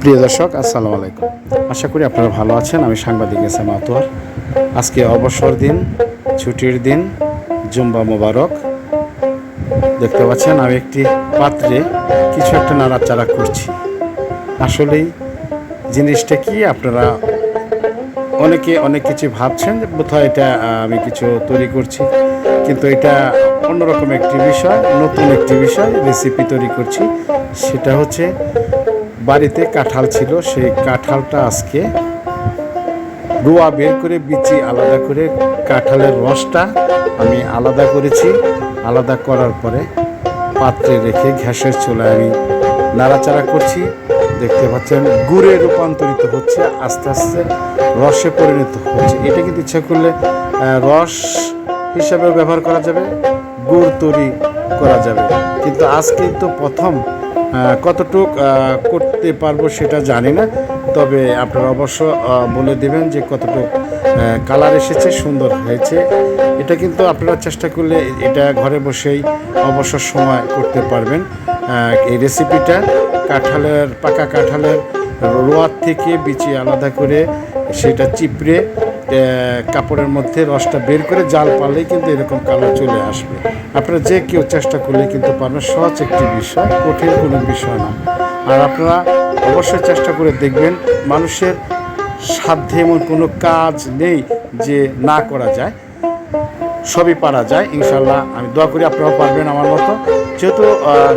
প্রিয় দর্শক, আসসালামু আলাইকুম। আশা করি আপনারা ভালো আছেন। আমি সাংবাদিক এসএম আতোয়ার। আজকে অবসর দিন, ছুটির দিন, জুম্বা মোবারক। দেখতে পাচ্ছেন, আমি একটি পাত্রে কিছু একটা নাড়াচাড়া করছি। আসলেই জিনিসটা কি, আপনারা অনেকে অনেক কিছু ভাবছেন যে বোধহয় এটা আমি কিছু তৈরি করছি। কিন্তু এটা অন্যরকম একটি বিষয়, নতুন একটি বিষয় রেসিপি তৈরি করছি। সেটা হচ্ছে বাড়িতে কাঁঠাল ছিল, সেই কাঁঠালটা আজকে রোয়া বের করে বিচি আলাদা করে কাঁঠালের রসটা আমি আলাদা করেছি। আলাদা করার পরে পাত্রে রেখে গ্যাসের চুলায় আমি নাড়াচাড়া করছি। দেখতে পাচ্ছেন, গুড়ে রূপান্তরিত হচ্ছে, আস্তে আস্তে রসে পরিণত হচ্ছে। এটা কিন্তু ইচ্ছা করলে রস হিসাবেও ব্যবহার করা যাবে। গুড় তৈরি করা যাবে। কিন্তু আজকে তো প্রথম কতটুক করতে পারব সেটা জানি না। তবে আপনারা অবশ্য বলে দেবেন যে কতটুক কালার এসেছে, সুন্দর হয়েছে। এটা কিন্তু আপনারা চেষ্টা করলে এটা ঘরে বসেই অবসর সময় করতে পারবেন। এই রেসিপিটা কাঁঠালের, পাকা কাঁঠালের রোয়ার থেকে বিচি আলাদা করে সেটা চিপড়ে কাপড়ের মধ্যে রসটা বের করে জাল পারলেই কিন্তু এরকম কালার চলে আসবে। আপনারা যে কেউ চেষ্টা করলে কিন্তু পারবেন। সহজ একটি বিষয়, কঠিন কোনো বিষয় না। আর আপনারা অবশ্যই চেষ্টা করে দেখবেন, মানুষের সাধ্যে এমন কোনো কাজ নেই যে না করা যায়। সবই পারা যায় ইনশাল্লাহ আমি দোয়া করি আপনারাও পারবেন আমার মতো। যেহেতু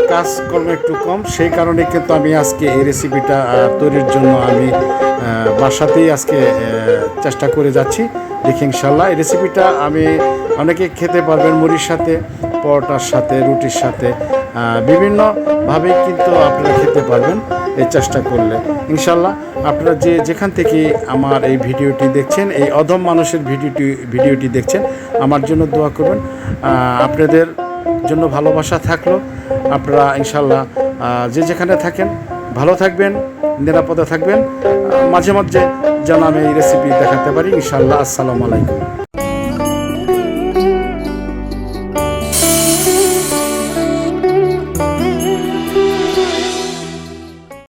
কাজকর্ম একটু কম সেই কারণে কিন্তু আমি আজকে এই রেসিপিটা তৈরির জন্য আমি বাসাতেই আজকে চেষ্টা করে যাচ্ছি। দেখি ইনশাল্লাহ এই রেসিপিটা আমি অনেকে খেতে পারবেন মুড়ির সাথে পরোটার সাথে রুটির সাথে। আহ, বিভিন্নভাবে কিন্তু আপনারা খেতে পারবেন। এই চেষ্টা করলে। ইনশাল্লাহ আপনারা যে যেখান থেকে আমার এই ভিডিওটি দেখছেন, এই অধম মানুষের ভিডিওটি ভিডিওটি দেখছেন, আমার জন্য দোয়া করবেন। আপনাদের জন্য ভালোবাসা থাকল। আপনারা ইনশাল্লাহ যে যেখানে থাকেন, ভালো থাকবেন, নিরাপদে থাকবেন। মাঝে মাঝে যেন আমি এই রেসিপি দেখাতে পারি। ইনশাল্লাহ, আসসালামু আলাইকুম।